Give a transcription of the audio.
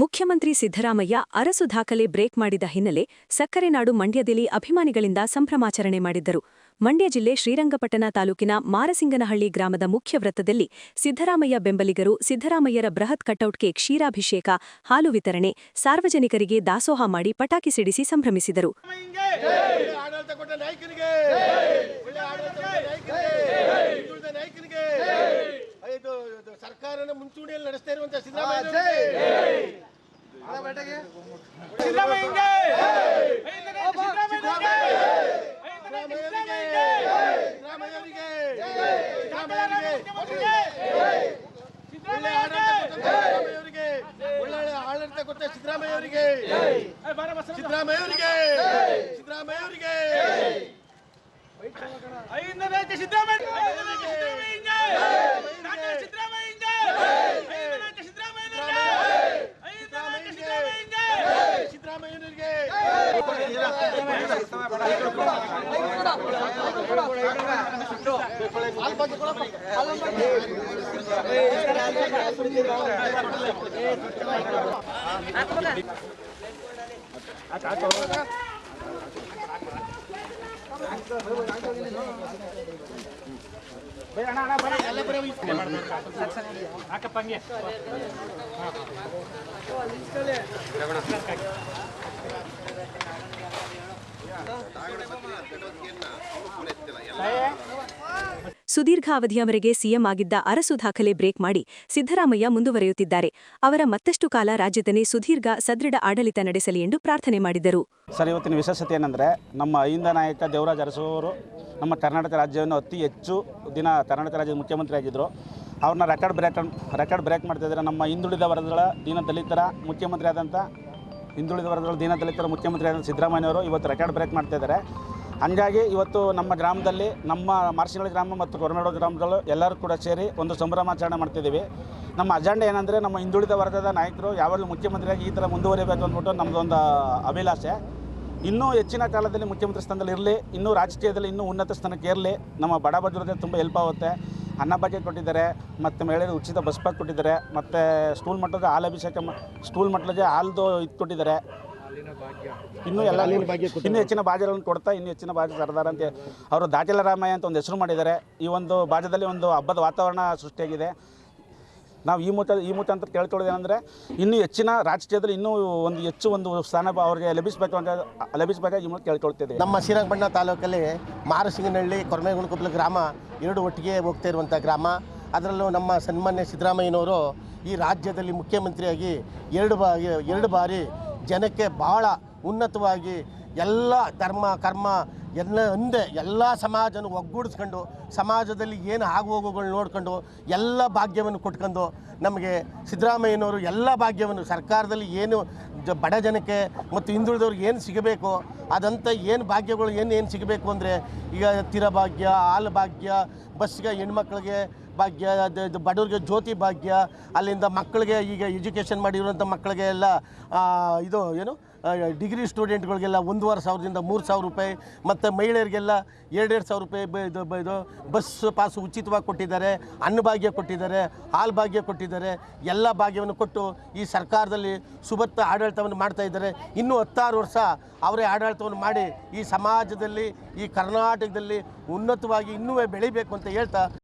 ಮುಖ್ಯಮಂತ್ರಿ ಸಿದ್ದರಾಮಯ್ಯ ಅರಸು ದಾಖಲೆ ಬ್ರೇಕ್ ಮಾಡಿದ ಹಿನ್ನೆಲೆ ಸಕ್ಕರೆ ನಾಡು ಮಂಡ್ಯದಲ್ಲಿ ಅಭಿಮಾನಿಗಳಿಂದ ಸಂಭ್ರಮಾಚರಣೆ ಮಾಡಿದ್ದರು. ಮಂಡ್ಯ ಜಿಲ್ಲೆ ಶ್ರೀರಂಗಪಟ್ಟಣ ತಾಲೂಕಿನ ಮಾರಸಿಂಗನಹಳ್ಳಿ ಗ್ರಾಮದ ಮುಖ್ಯ ವೃತ್ತದಲ್ಲಿ ಸಿದ್ದರಾಮಯ್ಯ ಬೆಂಬಲಿಗರು ಸಿದ್ದರಾಮಯ್ಯರ ಬೃಹತ್ ಕಟೌಟ್ಗೆ ಕ್ಷೀರಾಭಿಷೇಕ, ಹಾಲು ವಿತರಣೆ, ಸಾರ್ವಜನಿಕರಿಗೆ ದಾಸೋಹ ಮಾಡಿ ಪಟಾಕಿ ಸಿಡಿಸಿ ಸಂಭ್ರಮಿಸಿದರು. ಸರ್ಕಾರನ ಮುಂಚೂಣಿಯಲ್ಲಿ ನಡೆಸ್ತಾ ಇರುವಂತಹ ಸಿದ್ದರಾಮಯ್ಯ ಒಳ್ಳೆ ಆಡಳಿತ ಕೊಟ್ಟ ಸಿದ್ದರಾಮಯ್ಯ ಅವರಿಗೆ ಸಿದ್ದರಾಮಯ್ಯ ಅವರಿಗೆ ಸಿದ್ದರಾಮಯ್ಯ ಅವರಿಗೆ ಸಿದ್ದರಾಮಯ್ಯನಿಗೆ ಹಾಕಪ್ಪಂಗೆ ಹಾಂ ಸುದೀರ್ಘ ಅವಧಿಯವರೆಗೆ ಸಿಎಂ ಆಗಿದ್ದ ಅರಸು ದಾಖಲೆ ಬ್ರೇಕ್ ಮಾಡಿ ಸಿದ್ದರಾಮಯ್ಯ ಮುಂದುವರೆಯುತ್ತಿದ್ದಾರೆ. ಅವರ ಮತ್ತಷ್ಟು ಕಾಲ ರಾಜ್ಯದಲ್ಲಿ ಸುದೀರ್ಘ ಸದೃಢ ಆಡಳಿತ ನಡೆಸಲಿ ಎಂದು ಪ್ರಾರ್ಥನೆ ಮಾಡಿದರು. ಸರ್, ಇವತ್ತಿನ ವಿಶೇಷತೆ ಏನಂದರೆ ನಮ್ಮ ಅಹಿಂದ ನಾಯಕ ದೇವರಾಜ ಅರಸು ಅವರು ನಮ್ಮ ಕರ್ನಾಟಕ ರಾಜ್ಯವನ್ನು ಅತಿ ಹೆಚ್ಚು ದಿನ ಕರ್ನಾಟಕ ರಾಜ್ಯದ ಮುಖ್ಯಮಂತ್ರಿ ಆಗಿದ್ದರು ಅವ್ರನ್ನ ರೆಕಾರ್ಡ್ ಬ್ರೇಕ್ ರೆಕಾರ್ಡ್ ಬ್ರೇಕ್ ಮಾಡ್ತಿದ್ದಾರೆ ನಮ್ಮ ಹಿಂದುಳಿದ ವರ್ಗಗಳ ದೀನ ದಲಿತರ ಮುಖ್ಯಮಂತ್ರಿ ಆದಂಥ ಹಿಂದುಳಿದ ವರ್ಗಗಳ ಮುಖ್ಯಮಂತ್ರಿ ಆದಂಥ ಸಿದ್ದರಾಮಯ್ಯವರು ಇವತ್ತು ರೆಕಾರ್ಡ್ ಬ್ರೇಕ್ ಮಾಡ್ತಿದ್ದಾರೆ ಹಂಗಾಗಿ ಇವತ್ತು ನಮ್ಮ ಗ್ರಾಮದಲ್ಲಿ, ನಮ್ಮ ಮಾರ್ಸಿನಹಳ್ಳಿ ಗ್ರಾಮ ಮತ್ತು ಕೊರನಾಡು ಗ್ರಾಮಗಳು ಎಲ್ಲರೂ ಕೂಡ ಸೇರಿ ಒಂದು ಸಂಭ್ರಮಾಚರಣೆ ಮಾಡ್ತಿದ್ದೀವಿ. ನಮ್ಮ ಅಜೆಂಡ ಏನಂದರೆ ನಮ್ಮ ಹಿಂದುಳಿದ ವರ್ಗದ ನಾಯಕರು ಯಾವಾಗಲೂ ಮುಖ್ಯಮಂತ್ರಿಯಾಗಿ ಈ ಥರ ಮುಂದುವರಿಬೇಕು ಅಂದ್ಬಿಟ್ಟು ನಮ್ಮದೊಂದು ಅಭಿಲಾಷೆ. ಇನ್ನೂ ಹೆಚ್ಚಿನ ಕಾಲದಲ್ಲಿ ಮುಖ್ಯಮಂತ್ರಿ ಸ್ಥಾನದಲ್ಲಿ ಇರಲಿ, ಇನ್ನೂ ರಾಜಕೀಯದಲ್ಲಿ ಇನ್ನೂ ಉನ್ನತ ಸ್ಥಾನಕ್ಕೆ ಇರಲಿ ನಮ್ಮ ಬಡ ಬಜ್ರಿಗೆ ತುಂಬ ಹೆಲ್ಪ್ ಆಗುತ್ತೆ. ಅನ್ನ ಬಜೆಟ್ ಕೊಟ್ಟಿದ್ದಾರೆ ಮತ್ತು ಮಹಿಳೆಯರು ಉಚಿತ ಬಸ್ ಪಾಕ್ ಕೊಟ್ಟಿದ್ದಾರೆ ಮತ್ತು ಸ್ಕೂಲ್ ಮಟ್ಟದ ಹಾಲು ಅಭಿಷೇಕ ಸ್ಕೂಲ್ ಮಟ್ಟದ ಹಾಲ್ದು ಇದು ಕೊಟ್ಟಿದ್ದಾರೆ. ಇನ್ನೂ ಎಲ್ಲ ಇನ್ನೂ ಹೆಚ್ಚಿನ ಬಾಜಗಳನ್ನು ಕೊಡ್ತಾ ಇನ್ನೂ ಹೆಚ್ಚಿನ ಬಾಜ ಸರ್ದಾರ ಅಂತ ಅವರು ದಾಟಿಲ ರಾಮಯ್ಯ ಅಂತ ಒಂದು ಹೆಸರು ಮಾಡಿದ್ದಾರೆ. ಈ ಒಂದು ಬಾಜದಲ್ಲಿ ಒಂದು ಹಬ್ಬದ ವಾತಾವರಣ ಸೃಷ್ಟಿಯಾಗಿದೆ. ನಾವು ಈ ಮುಖ ಈ ಮುಖಾಂತರ ಕೇಳ್ಕೊಳ್ಳೋದೇನೆಂದರೆ ಇನ್ನೂ ಹೆಚ್ಚಿನ ರಾಜಕೀಯದಲ್ಲಿ ಇನ್ನೂ ಒಂದು ಹೆಚ್ಚು ಒಂದು ಸ್ಥಾನ ಅವರಿಗೆ ಲಭಿಸಬೇಕು ಅಂತ ಲಭಿಸಬೇಕಾಗಿ ಈ ಮೂಲಕ ಕೇಳ್ಕೊಳ್ತಿದ್ದೀವಿ. ನಮ್ಮ ಶ್ರೀರಂಗಪಟ್ಟಣ ತಾಲೂಕಲ್ಲಿ ಮಾರಸಿಂಗನಹಳ್ಳಿ ಕೊರಮೇಗುಣಕೊಪ್ಪಲು ಗ್ರಾಮ ಎರಡು ಒಟ್ಟಿಗೆ ಹೋಗ್ತಾ ಇರುವಂಥ ಗ್ರಾಮ. ಅದರಲ್ಲೂ ನಮ್ಮ ಸನ್ಮಾನ್ಯ ಸಿದ್ದರಾಮಯ್ಯನವರು ಈ ರಾಜ್ಯದಲ್ಲಿ ಮುಖ್ಯಮಂತ್ರಿಯಾಗಿ ಎರಡು ಬಾರಿ ಎರಡು ಬಾರಿ ಜನಕ್ಕೆ ಭಾಳ ಉನ್ನತವಾಗಿ ಎಲ್ಲ ಧರ್ಮ, ಕರ್ಮ, ಎಲ್ಲ ಒಂದೇ, ಎಲ್ಲ ಸಮಾಜನ ಒಗ್ಗೂಡಿಸ್ಕೊಂಡು, ಸಮಾಜದಲ್ಲಿ ಏನು ಆಗುಹೋಗುಗಳು ನೋಡ್ಕೊಂಡು, ಎಲ್ಲ ಭಾಗ್ಯವನ್ನು ಕೊಟ್ಕೊಂಡು ನಮಗೆ ಸಿದ್ದರಾಮಯ್ಯನವರು ಎಲ್ಲ ಭಾಗ್ಯವನ್ನು ಸರ್ಕಾರದಲ್ಲಿ ಏನು ಜ, ಬಡ ಜನಕ್ಕೆ ಮತ್ತು ಹಿಂದುಳಿದವ್ರಿಗೆ ಏನು ಸಿಗಬೇಕು ಅದಂಥ ಏನು ಭಾಗ್ಯಗಳು, ಏನು ಏನು ಸಿಗಬೇಕು ಅಂದರೆ ಈಗ ತೀರ ಭಾಗ್ಯ, ಹಾಲು ಭಾಗ್ಯ ಬಸ್ಗೆ ಹೆಣ್ಮಕ್ಳಿಗೆ ಭಾಗ್ಯ, ಅದು ಬಡವ್ರಿಗೆ ಜ್ಯೋತಿ ಭಾಗ್ಯ, ಅಲ್ಲಿಂದ ಮಕ್ಕಳಿಗೆ ಈಗ ಎಜುಕೇಷನ್ ಮಾಡಿರುವಂಥ ಮಕ್ಕಳಿಗೆ ಎಲ್ಲ ಇದು ಏನು ಡಿಗ್ರಿ ಸ್ಟೂಡೆಂಟ್ಗಳಿಗೆಲ್ಲ ಒಂದೂವರೆ ಸಾವಿರದಿಂದ ಮೂರು ಸಾವಿರ ರೂಪಾಯಿ ಮತ್ತು ಮಹಿಳೆಯರಿಗೆಲ್ಲ ಎರಡೆರಡು ಸಾವಿರ ರೂಪಾಯಿ ಇದು ಇದು ಬಸ್ ಪಾಸ್ ಉಚಿತವಾಗಿ ಕೊಟ್ಟಿದ್ದಾರೆ, ಅನ್ನ ಭಾಗ್ಯ ಕೊಟ್ಟಿದ್ದಾರೆ, ಹಾಲು ಭಾಗ್ಯ ಕೊಟ್ಟಿದ್ದಾರೆ, ಎಲ್ಲ ಭಾಗ್ಯವನ್ನು ಕೊಟ್ಟು ಈ ಸರ್ಕಾರದಲ್ಲಿ ಸುಬತ್ತ ಆಡಳಿತವನ್ನು ಮಾಡ್ತಾ ಇದ್ದಾರೆ. ಇನ್ನೂ ಹತ್ತಾರು ವರ್ಷ ಅವರೇ ಆಡಳಿತವನ್ನು ಮಾಡಿ ಈ ಸಮಾಜದಲ್ಲಿ, ಈ ಕರ್ನಾಟಕದಲ್ಲಿ ಉನ್ನತವಾಗಿ ಇನ್ನೂ ಬೆಳಿಬೇಕು ಅಂತ ಹೇಳ್ತಾ